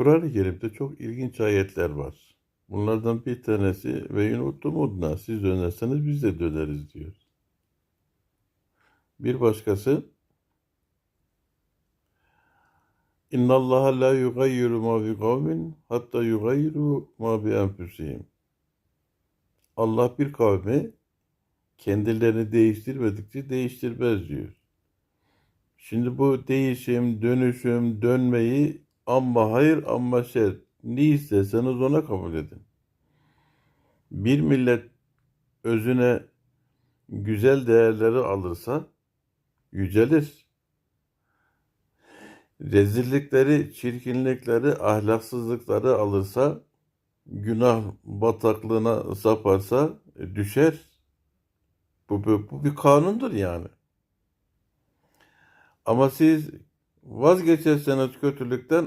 Kur'an-ı Kerim'de çok ilginç ayetler var. Bunlardan bir tanesi ve yunuttumudna siz dönerseniz biz de döneriz diyor. Bir başkası İnna Allah la yugayyiru ma bi kavmin hatta yugayyiru ma bi enfusihim. Allah bir kavmi kendilerini değiştirmedikçe değiştirmez diyor. Şimdi bu değişim, dönüşüm, dönmeyi amma hayır amma şer ne isterseniz ona kabul edin. Bir millet özüne güzel değerleri alırsa yücelir. Rezillikleri, çirkinlikleri, ahlaksızlıkları alırsa, günah bataklığına saparsa e, düşer. Bu, bu, bu bir kanundur yani. Ama siz vazgeçerseniz kötülükten